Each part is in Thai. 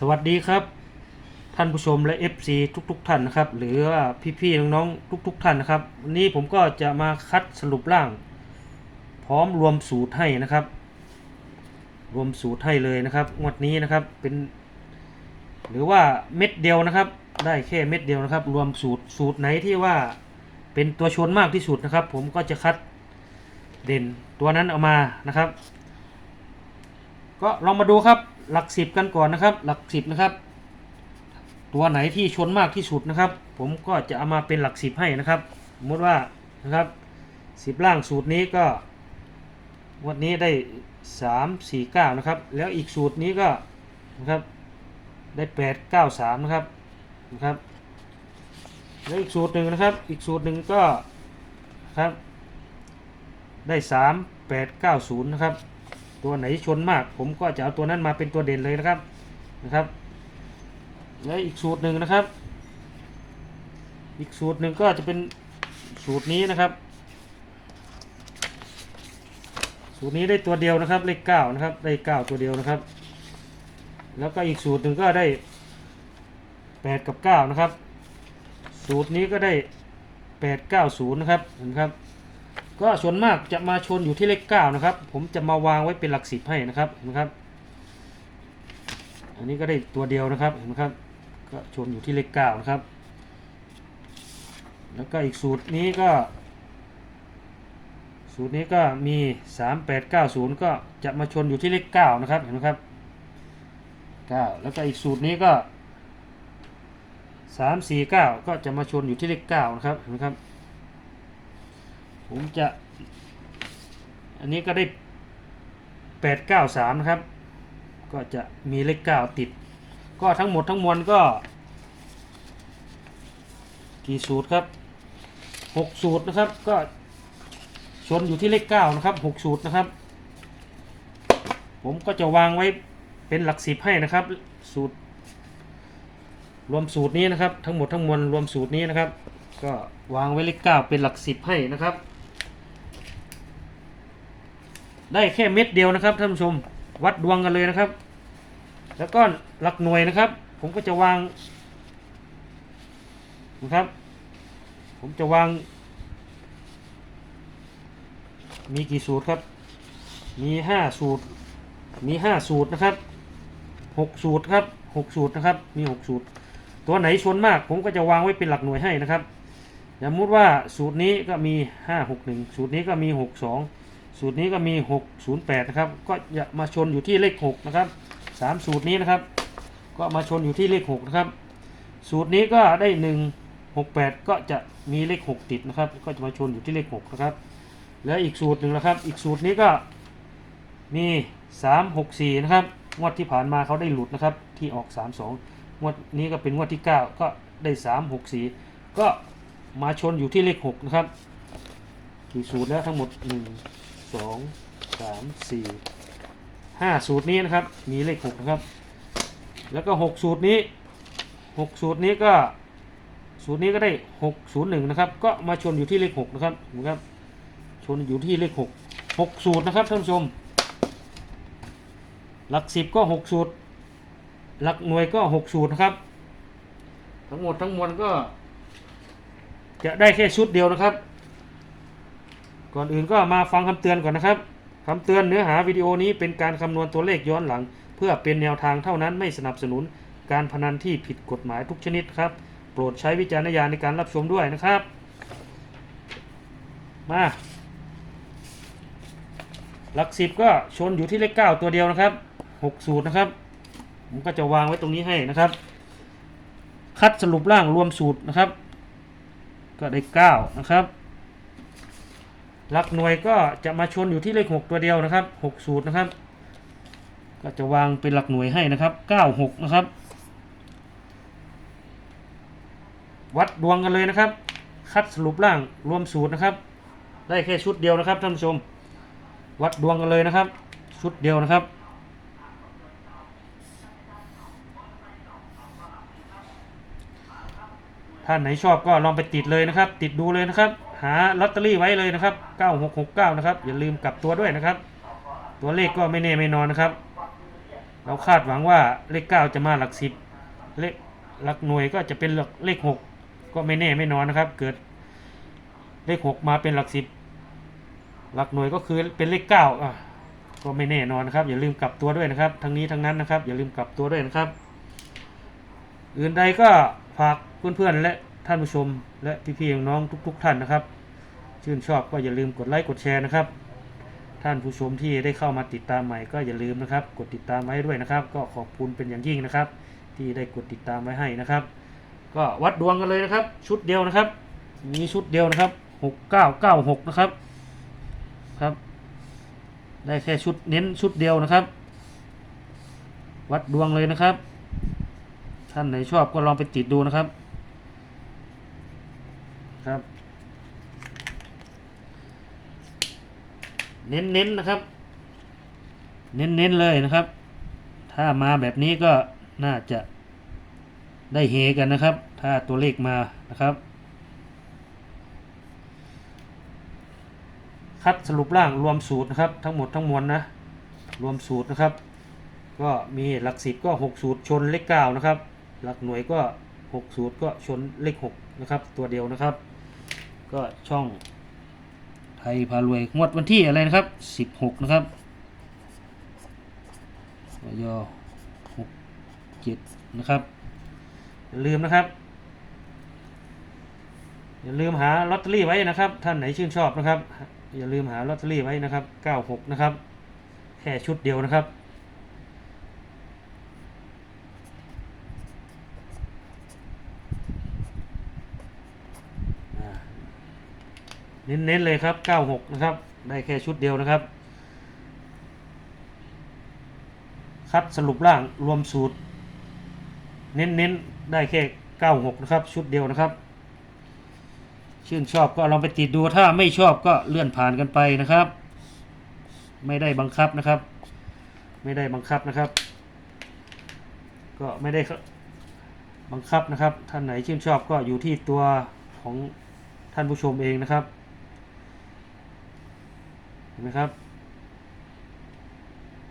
สวัสดีครับ ท่านผู้ชมและ FC ทุกๆท่านนะครับ หรือว่าพี่ๆน้องๆทุกๆท่านนะครับวันนี้ผมก็จะมาคัดสรุปร่าง พร้อมรวมสูตรให้นะครับ รวมสูตรให้เลยนะครับงวดนี้นะครับเป็น หรือว่าเม็ดเดียวนะครับ ได้แค่เม็ดเดียวนะครับ รวมสูตรสูตรไหนที่ว่าเป็นตัวชนมากที่สุดนะครับ ผมก็จะคัดเด่นตัวนั้นเอามานะครับ ก็ลองมาดูครับ หลักสิบกันก่อนนะครับ หลักสิบนะครับ ตัวไหนที่ชนมากที่สุดนะครับ ผมก็จะเอามาเป็นหลักสิบให้นะครับ สมมติว่านะครับสิบล่างสูตรนี้ก็ วันนี้ได้สามสี่เก้านะครับ แล้วอีกสูตรนี้ก็นะครับได้แปดเก้าสามนะครับนะครับแล้วอีกสูตรหนึ่งนะครับ อีกสูตรหนึ่งก็ครับได้สามแปดเก้าศูนย์นะครับ ตัวไหนชนมาก ผมก็จะเอาตัวนั้นมาเป็นตัวเด่นเลยนะครับนะครับและอีกสูตรหนึ่งนะครับ อีกสูตรหนึ่งก็จะเป็นสูตรนี้นะครับ สูตรนี้ได้ตัวเดียวนะครับเลขเก้านะครับได้เก้าตัวเดียวนะครับ แล้วก็อีกสูตรหนึ่งก็ได้แปดกับเก้านะครับ สูตรนี้ก็ได้แปดเก้าศูนย์นะครับเห็นไหมครับ ก็ส่วนมากจะมาชนอยู่ที่เลขเก้านะครับ ผมจะมาวางไว้เป็นหลักสิบให้นะครับเห็นไหมครับ อันนี้ก็ได้ตัวเดียวนะครับเห็นไหมครับ ก็ชนอยู่ที่เลขเก้านะครับ แล้วก็อีกสูตรนี้ก็ สูตรนี้ก็มีสามแปดเก้าศูนย์ก็จะมาชนอยู่ที่เลขเก้านะครับเห็นไหมครับเก้าแล้วก็อีกสูตรนี้ก็สามสี่เก้าก็จะมาชนอยู่ที่เลขเก้านะครับเห็นไหมครับ ผมจะ อันนี้ก็ได้แปดเก้าสามนะครับ ก็จะมีเลขเก้าติด ก็ทั้งหมดทั้งมวลก็ กี่สูตรครับหกสูตรนะครับ ก็ชนอยู่ที่เลขเก้านะครับหกสูตรนะครับ ผมก็จะวางไว้เป็นหลักสิบให้นะครับ สูตร รวมสูตรนี้นะครับ ทั้งหมดทั้งมวลรวมสูตรนี้นะครับ ก็วางไว้เลขเก้าเป็นหลักสิบให้นะครับ ได้แค่เม็ดเดียวนะครับท่านผู้ชมวัดดวงกันเลยนะครับ แล้วก็หลักหน่วยนะครับ ผมก็จะวางนะครับ ผมจะวาง มีกี่สูตรครับ มีห้าสูตร มีห้าสูตรนะครับหกสูตรครับหกสูตรนะครับ มีหกสูตร ตัวไหนชนมาก ผมก็จะวางไว้เป็นหลักหน่วยให้นะครับสมมติว่าสูตรนี้ก็มีห้าหกหนึ่งสูตรนี้ก็มีหกสอง สูตรนี้ก็มี 608 นะครับ ก็จะมาชนอยู่ที่เลข 6 นะครับ 3 สูตรนี้นะครับ ก็มาชนอยู่ที่เลข 6 นะครับ สูตรนี้ก็ได้ 1 68 ก็จะมีเลข 6 ติดนะครับ ก็จะมาชนอยู่ที่เลข 6 นะครับ แล้วอีกสูตรหนึ่งนะครับ อีกสูตรนี้ก็มี 3 6 4 นะครับ งวดที่ผ่านมาเขาได้หลุดนะครับ ที่ออก 3 2 งวดนี้ก็เป็นงวดที่ 9 ก็ได้ 3 6 4 ก็มาชนอยู่ที่เลข 6 นะครับกี่สูตรแล้วทั้งหมด 1 สองสามสี่ห้าสูตรนี้นะครับ มีเลขหกนะครับ แล้วก็หกสูตรนี้หกสูตรนี้ก็สูตรนี้ก็ได้หกศูนย์หนึ่งนะครับ ก็มาชนอยู่ที่เลขหกนะครับนะครับ ชนอยู่ที่เลขหกหกสูตรนะครับท่านผู้ชม หลักสิบก็หกสูตร หลักหน่วยก็หกสูตรนะครับ ทั้งหมดทั้งมวลก็จะได้แค่ชุดเดียวนะครับ ก่อนอื่นก็มาฟังคำเตือนก่อนนะครับคำเตือนเนื้อหาวิดีโอนี้เป็นการคำนวณตัวเลขย้อนหลัง เพื่อเป็นแนวทางเท่านั้นไม่สนับสนุนการพนันที่ผิดกฎหมายทุกชนิดครับ โปรดใช้วิจารณญาณในการรับชมด้วยนะครับ มาหลักสิบก็ชนอยู่ที่เลขเก้าตัวเดียวนะครับหกสูตรนะครับ ผมก็จะวางไว้ตรงนี้ให้นะครับ คัดสรุปร่างรวมสูตรนะครับ ก็ได้เก้านะครับ หลักหน่วยก็จะมาชนอยู่ที่เลขหกตัวเดียวนะครับหกสูตรนะครับ ก็จะวางเป็นหลักหน่วยให้นะครับเก้าหกนะครับ วัดดวงกันเลยนะครับ คัดสรุปร่างรวมสูตรนะครับ ได้แค่ชุดเดียวนะครับท่านผู้ชม วัดดวงกันเลยนะครับ ชุดเดียวนะครับท่านไหนชอบก็ลองไปติดเลยนะครับ ติดดูเลยนะครับ หาลอตเตอรี่ไว้เลยนะครับ 9669 นะครับ อย่าลืมกลับตัวด้วยนะครับ ตัวเลขก็ไม่แน่ไม่นอนนะครับ เราคาดหวังว่าเลขเก้าจะมาหลักสิบเลขหลักหน่วยก็จะเป็นหลักเลขหกก็ไม่แน่ไม่นอนนะครับ เกิดเลขหกมาเป็นหลักสิบหลักหน่วยก็คือเป็นเลขเก้าอะ ก็ไม่แน่นอนนะครับ อย่าลืมกลับตัวด้วยนะครับ ทั้งนี้ทั้งนั้นนะครับ อย่าลืมกลับตัวด้วยนะครับ อื่นใดก็ฝากเพื่อนๆและ ท่านผู้ชม และพี่ๆน้องทุก ๆ ท่านนะครับ ชื่นชอบก็อย่าลืมกดไลค์กดแชร์นะครับ ท่านผู้ชมที่ได้เข้ามาติดตามใหม่ก็อย่าลืมนะครับ กดติดตามไว้ด้วยนะครับ ก็ขอบคุณเป็นอย่างยิ่งนะครับ ที่ได้กดติดตามไว้ให้นะครับ ก็วัดดวงกันเลยนะครับ ชุดเดียวนะครับมีชุดเดียวนะครับหกเก้าเก้าหกนะครับครับ ได้แค่ชุดเน้นชุดเดียวนะครับ วัดดวงเลยนะครับ ท่านไหนชอบก็ลองไปติดดูนะครับ ครับ เน้นๆนะครับ เน้นๆเลยนะครับ ถ้ามาแบบนี้ก็น่าจะได้เฮกันนะครับ ถ้าตัวเลขมานะครับ คัดสรุปร่างรวมสูตรนะครับ ทั้งหมดทั้งมวลนะ รวมสูตรนะครับ ก็มีหลักสิบก็หกสูตรชนเลขเก้านะครับ หลักหน่วยก็หกสูตรก็ชนเลขหกนะครับ ตัวเดียวนะครับ ก็ช่องไทยพารวยงวดวันที่อะไรนะครับ 16 นะครับยอ6 7นะครับ อย่าลืมนะครับ อย่าลืมหาลอตเตอรี่ไว้นะครับ ท่านไหนชื่นชอบนะครับ อย่าลืมหาลอตเตอรี่ไว้นะครับ 96 นะครับ แค่ชุดเดียวนะครับ เน้นๆเลยครับ 96 นะครับ ได้แค่ชุดเดียวนะครับ คัดสรุปร่างรวมสูตร เน้นๆ ได้แค่ 96 นะครับ ชุดเดียวนะครับ ชื่นชอบก็ลองไปติดดูถ้าไม่ชอบก็เลื่อนผ่านกันไปนะครับ ไม่ได้บังคับนะครับ ไม่ได้บังคับนะครับ ก็ไม่ได้บังคับนะครับ ท่านไหนชื่นชอบก็อยู่ที่ตัวของท่านผู้ชมเองนะครับ ห็นไหมครับ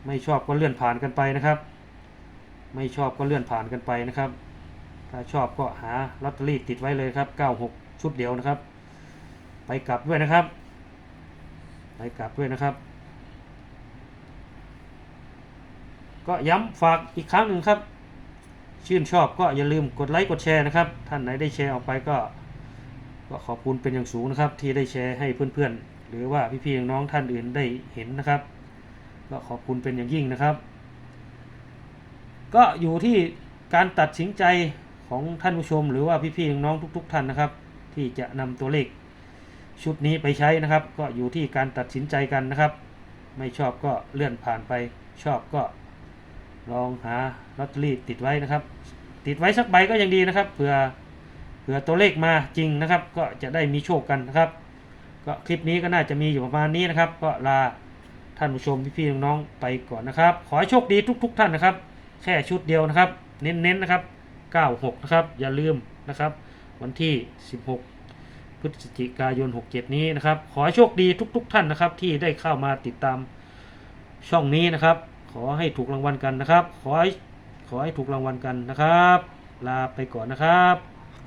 ไม่ชอบก็เลื่อนผ่านกันไปนะครับ ไม่ชอบก็เลื่อนผ่านกันไปนะครับ ถ้าชอบก็หาลอตเตอรี่ติดไว้เลยครับ 96 ชุดเดียวนะครับ ไปกลับด้วยนะครับ ไปกลับด้วยนะครับ ก็ย้ำฝากอีกครั้งหนึ่งครับ ชื่นชอบก็อย่าลืมกดไลค์กดแชร์นะครับ ท่านไหนได้แชร์ออกไปก็ก็ขอบคุณเป็นอย่างสูงนะครับ ที่ได้แชร์ให้เพื่อนๆ หรือว่าพี่ๆน้องๆท่านอื่นได้เห็นนะครับ ก็ขอบคุณเป็นอย่างยิ่งนะครับ ก็อยู่ที่การตัดสินใจของท่านผู้ชม หรือว่าพี่ๆน้องทุก ๆ ท่านนะครับ ที่จะนำตัวเลขชุดนี้ไปใช้นะครับ ก็อยู่ที่การตัดสินใจกันนะครับ ไม่ชอบก็เลื่อนผ่านไป ชอบก็ลองหาลอตเตอรี่ติดไว้นะครับ ติดไว้สักใบก็ยังดีนะครับเผื่อเผื่อตัวเลขมาจริงนะครับ ก็จะได้มีโชคกันนะครับ ก็คลิปนี้ก็น่าจะมีอยู่ประมาณนี้นะครับ ก็ลาท่านผู้ชมพี่ๆน้องๆไปก่อนนะครับ ขอให้โชคดีทุก ๆ ท่านนะครับ แค่ชุดเดียวนะครับ เน้นๆนะครับ 96 นะครับ อย่าลืมนะครับ วันที่ 16 พฤศจิกายน 67 นี้นะครับ ขอให้โชคดีทุก ๆ ท่านนะครับ ที่ได้เข้ามาติดตามช่องนี้นะครับ ขอให้ถูกรางวัลกันนะครับ ขอให้ขอให้ถูกรางวัลกันนะครับ ลาไปก่อนนะครับ